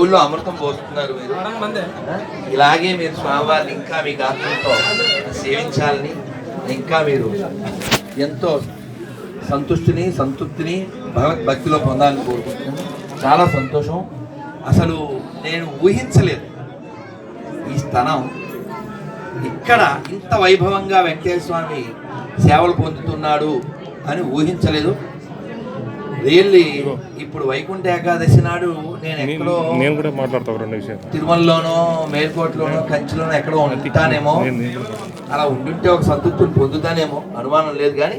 ఊళ్ళో అమృతం పోస్తున్నారు మీరు. ఇలాగే మీరు స్వామివారిని ఇంకా మీ గాత్రంతో సేవించాలని ఇంకా మీరు ఎంతో సంతుష్టిని సంతృప్తిని భగవద్భక్తిలో పొందాలని కోరుకుంటున్నాను. చాలా సంతోషం. అసలు నేను ఊహించలేదు ఈ స్థలం. ఇక్కడ ఇంత వైభవంగా వెంకటేశ్వర స్వామి సేవలు పొందుతున్నాడు అని ఊహించలేదు. రియల్లీ ఇప్పుడు వైకుంఠ ఏకాదశి నాడు నేను ఎక్కడో నేను కూడా మాట్లాడతా ఒక రెండు విషయాలు. తిరుమలలోనో మేల్కోటలోనో కంచిలోనో ఎక్కడో ఉంటానేమో. అలా ఉండుంటే ఒక సంతృప్తిని పొందుతానేమో. అనుమానం లేదు కానీ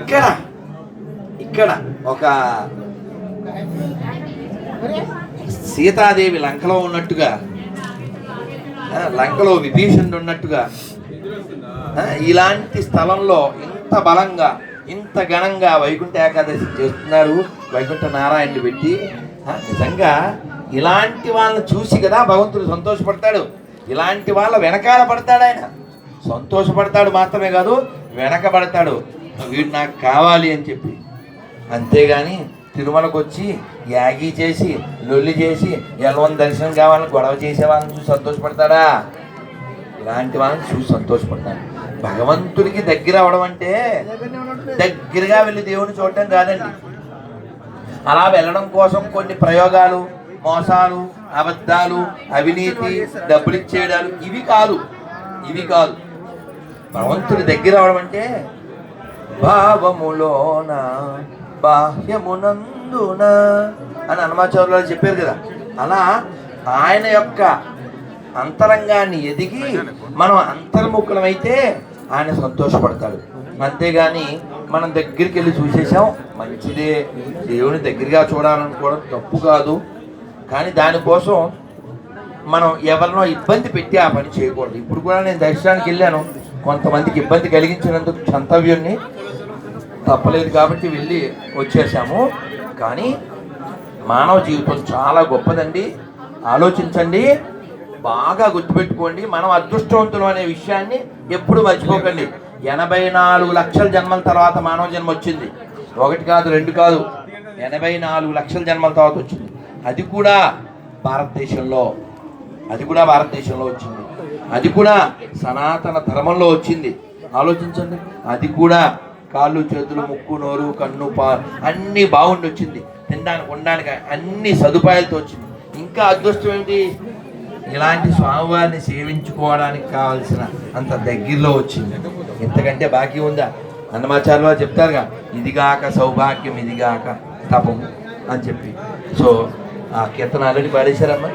ఇక్కడ ఇక్కడ ఒక సీతాదేవి లంకలో ఉన్నట్టుగా లంకలో విభీషణుడు ఉన్నట్టుగా ఇలాంటి స్థలంలో ఇంత బలంగా ఇంత ఘనంగా వైకుంఠ ఏకాదశి చేస్తున్నారు. వైకుంఠ నారాయణుడు పెట్టి నిజంగా ఇలాంటి వాళ్ళని చూసి కదా భగవంతుడు సంతోషపడతాడు. ఇలాంటి వాళ్ళ వెనకాల పడతాడు ఆయన. సంతోషపడతాడు మాత్రమే కాదు వెనకబడతాడు వీడు నాకు కావాలి అని చెప్పి. అంతేగాని తిరుమలకు వచ్చి యాగి చేసి లొల్లి చేసి ఎలవని దర్శనం కావాలని గొడవ చేసే వాళ్ళని చూసి సంతోషపడతాడా? ఇలాంటి వాళ్ళని చూసి సంతోషపడతాడు. భగవంతుడికి దగ్గర అవడం అంటే దగ్గరగా వెళ్ళి దేవుని చూడటం కాదండి. అలా వెళ్ళడం కోసం కొన్ని ప్రయోగాలు మోసాలు అబద్ధాలు అవినీతి డబ్బులు ఇచ్చేయడాలు ఇవి కాదు. ఇవి కాదు. భగవంతుడి దగ్గర అవడం అంటే భావములోన బాహ్యమునందున అని హనుమాచార్యులు చెప్పారు కదా. అలా ఆయన యొక్క అంతరంగాన్ని ఎదిగి మనం అంతర్ముఖులమైతే ఆయన సంతోషపడతాడు. అంతేగాని మనం దగ్గరికి వెళ్ళి చూసేసాం మంచిదే. దేవుని దగ్గరగా చూడాలనుకోవడం తప్పు కాదు. కానీ దానికోసం మనం ఎవరినో ఇబ్బంది పెట్టి ఆ పని చేయకూడదు. ఇప్పుడు కూడా నేను దర్శనానికి వెళ్ళాను. కొంతమందికి ఇబ్బంది కలిగించినందుకు క్షంతవ్యుణ్ణి. తప్పలేదు కాబట్టి వెళ్ళి వచ్చేసాము కానీ మానవ జీవితం చాలా గొప్పదండి. ఆలోచించండి. బాగా గుర్తుపెట్టుకోండి మనం అదృష్టవంతులు అనే విషయాన్ని ఎప్పుడు మర్చిపోకండి. ఎనభై నాలుగు లక్షల జన్మల తర్వాత మానవ జన్మ వచ్చింది. ఒకటి కాదు రెండు కాదు ఎనభై నాలుగు లక్షల జన్మల తర్వాత వచ్చింది. అది కూడా భారతదేశంలో అది కూడా భారతదేశంలో వచ్చింది. అది కూడా సనాతన ధర్మంలో వచ్చింది. ఆలోచించండి అది కూడా కాళ్ళు చేతులు ముక్కు నోరు కన్ను పా అన్నీ బాగుండి వచ్చింది తినడానికి ఉండడానికి అన్ని సదుపాయాలతో వచ్చింది. ఇంకా అదృష్టం ఏంటి ఇలాంటి స్వామివారిని సేవించుకోవడానికి కావాల్సిన అంత దగ్గరలో వచ్చింది. ఇంతకంటే బాకీ ఉందా? అన్నమాచార్య వారు చెప్తారుగా ఇదిగాక సౌభాగ్యం ఇదిగాక తపం అని చెప్పి. సో ఆ కీర్తన ఆల్రెడీ పాడేశారమ్మా?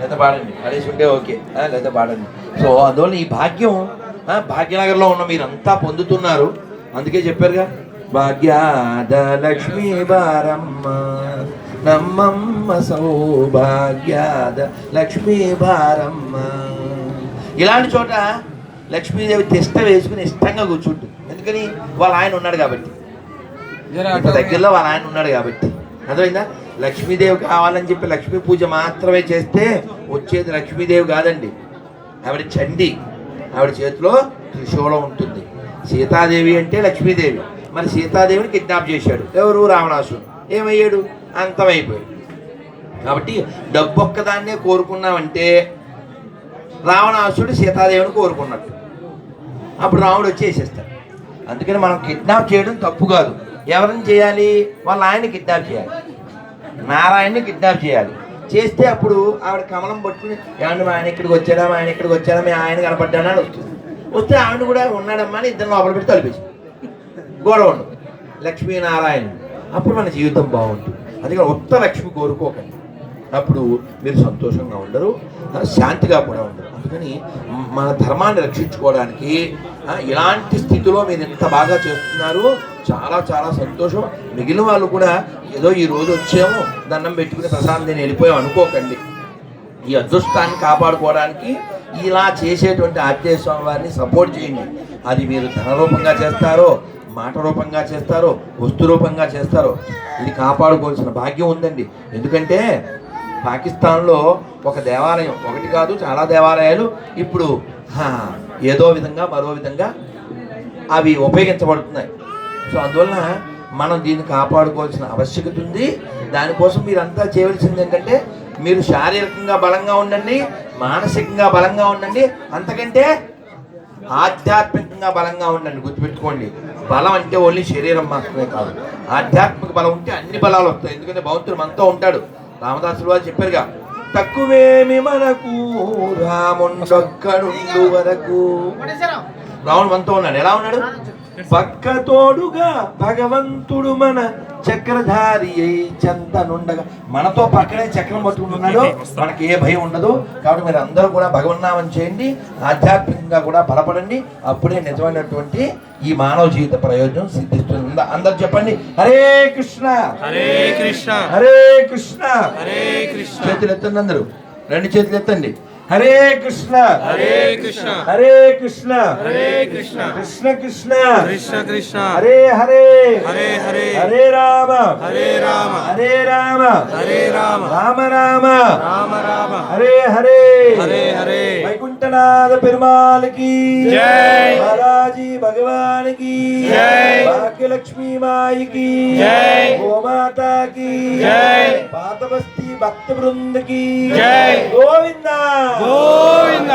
లేదా పాడండి. పాడేసి ఉంటే ఓకే. ఆ, లేదా పాడండి. సో అందువల్ల ఈ భాగ్యం భాగ్యనగర్లో ఉన్న మీరంతా పొందుతున్నారు. అందుకే చెప్పారుగా భాగ్యాద లక్ష్మీ బారమ్మ నమ్మమ్మ సౌభాగ్యాద లక్ష్మీ బారమ్మ ఇలాంటి చోట లక్ష్మీదేవి తిష్ట వేసుకుని ఇష్టంగా కూర్చుంటుంది. ఎందుకని? వాళ్ళ ఆయన ఉన్నాడు కాబట్టి. దగ్గరలో వాళ్ళ ఆయన ఉన్నాడు కాబట్టి. అర్థమైందా? లక్ష్మీదేవి కావాలని చెప్పి లక్ష్మీ పూజ మాత్రమే చేస్తే వచ్చేది లక్ష్మీదేవి కాదండి. ఆవిడ చండి. ఆవిడ చేతిలో త్రిశూలం ఉంటుంది. సీతాదేవి అంటే లక్ష్మీదేవి. మరి సీతాదేవిని కిడ్నాప్ చేశాడు. ఎవరు? రావణాసుడు ఏమయ్యాడు? అంతమైపోయింది. కాబట్టి డబ్బు ఒక్కదాన్నే కోరుకున్నామంటే రావణాసుడు సీతాదేవిని కోరుకున్నట్టు అప్పుడు రాముడు వచ్చేసేస్తాడు. అందుకని మనం కిడ్నాప్ చేయడం తప్పు కాదు. ఎవరిని చేయాలి? వాళ్ళ ఆయన్ని కిడ్నాప్ చేయాలి. నారాయణని కిడ్నాప్ చేయాలి. చేస్తే అప్పుడు ఆవిడ కమలం పట్టుకుని ఏమండి మా ఆయన ఇక్కడికి వచ్చాడా? మా ఆయన ఇక్కడికి వచ్చాడా? మీ ఆయన కనపడ్డాడా? అని వస్తుంది వస్తే ఆవిడ కూడా ఉన్నాడమ్మా అని ఇద్దరు లోపల పెట్టి తలిపేసి గొడవ ఉండదు. లక్ష్మీనారాయణ అప్పుడు మన జీవితం బాగుంటుంది. అందుకని ఉత్త లక్ష్మి కోరుకోకండి. అప్పుడు మీరు సంతోషంగా ఉండరు శాంతిగా కూడా ఉండరు. అందుకని మన ధర్మాన్ని రక్షించుకోవడానికి ఇలాంటి స్థితిలో మీరు ఎంత బాగా చేస్తున్నారు చాలా చాలా సంతోషం. మిగిలిన వాళ్ళు కూడా ఏదో ఈ రోజు వచ్చాము దండం పెట్టుకుని ప్రసాదం నేను వెళ్ళిపోయాం అనుకోకండి. ఈ అదృష్టాన్ని కాపాడుకోవడానికి ఇలా చేసేటువంటి ఆత్మీయ స్వామి వారిని సపోర్ట్ చేయండి. అది మీరు ధనరూపంగా చేస్తారో మాట రూపంగా చేస్తారో వస్తు రూపంగా చేస్తారో ఇది కాపాడుకోవాల్సిన భాగ్యం ఉందండి. ఎందుకంటే పాకిస్తాన్లో ఒక దేవాలయం ఒకటి కాదు చాలా దేవాలయాలు ఇప్పుడు ఏదో విధంగా మరో విధంగా అవి ఉపయోగించబడుతున్నాయి. సో అందువలన మనం దీన్ని కాపాడుకోవాల్సిన ఆవశ్యకత ఉంది. దానికోసం మీరంతా చేయవలసింది ఏంటంటే మీరు శారీరకంగా బలంగా ఉండండి మానసికంగా బలంగా ఉండండి అంతకంటే ఆధ్యాత్మికంగా బలంగా ఉండండి. గుర్తుపెట్టుకోండి. బలం అంటే ఓన్లీ శరీరం మాత్రమే కాదు. ఆధ్యాత్మిక బలం ఉంటే అన్ని బలాలు వస్తాయి. ఎందుకంటే భగవంతుడు మనతో ఉంటాడు. రామదాసులు వారు చెప్పారుగా తక్కువేమి మనకు రాముండొక్కడుండు వరకు. రావణుడు మనతో ఉన్నాడు. ఎలా ఉన్నాడు? పక్క తోడుగా భగవంతుడు మన చక్రధారి అయి చెంతనుండగా. మనతో పక్కనే చక్రం పట్టుకుంటున్నాడు. మనకి ఏ భయం ఉండదు. కాబట్టి మీరు అందరూ కూడా భగవన్నామం చేయండి. ఆధ్యాత్మికంగా కూడా బలపడండి. అప్పుడే నిజమైనటువంటి ఈ మానవ జీవిత ప్రయోజనం సిద్ధిస్తుంది. అంద- అందరూ చెప్పండి. హరే కృష్ణ. హరే కృష్ణ. హరే కృష్ణ. హరే కృష్ణ. చేతులు ఎత్తండి అందరూ. రెండు చేతులు ఎత్తండి. హరే కృష్ణ. హరే కృష్ణ. హరే కృష్ణ. హరే కృష్ణ. కృష్ణ కృష్ణ. కృష్ణ కృష్ణ. హరే హరే. హరే హరే. హరే రామ. హరే రామ. హరే రామ. హరే రామ. రామ రామ. రామ రామ. హరే హరే. హరే హరే. వైకుంఠనాథ పెరుమాళకి. జై. బాలాజీ భగవానికి. జై. భాగ్యలక్ష్మీ మాయికి. జై. గోమాతాకి. జై. పాత బస్తీ భక్త బృందకి. గోవింద గోవింద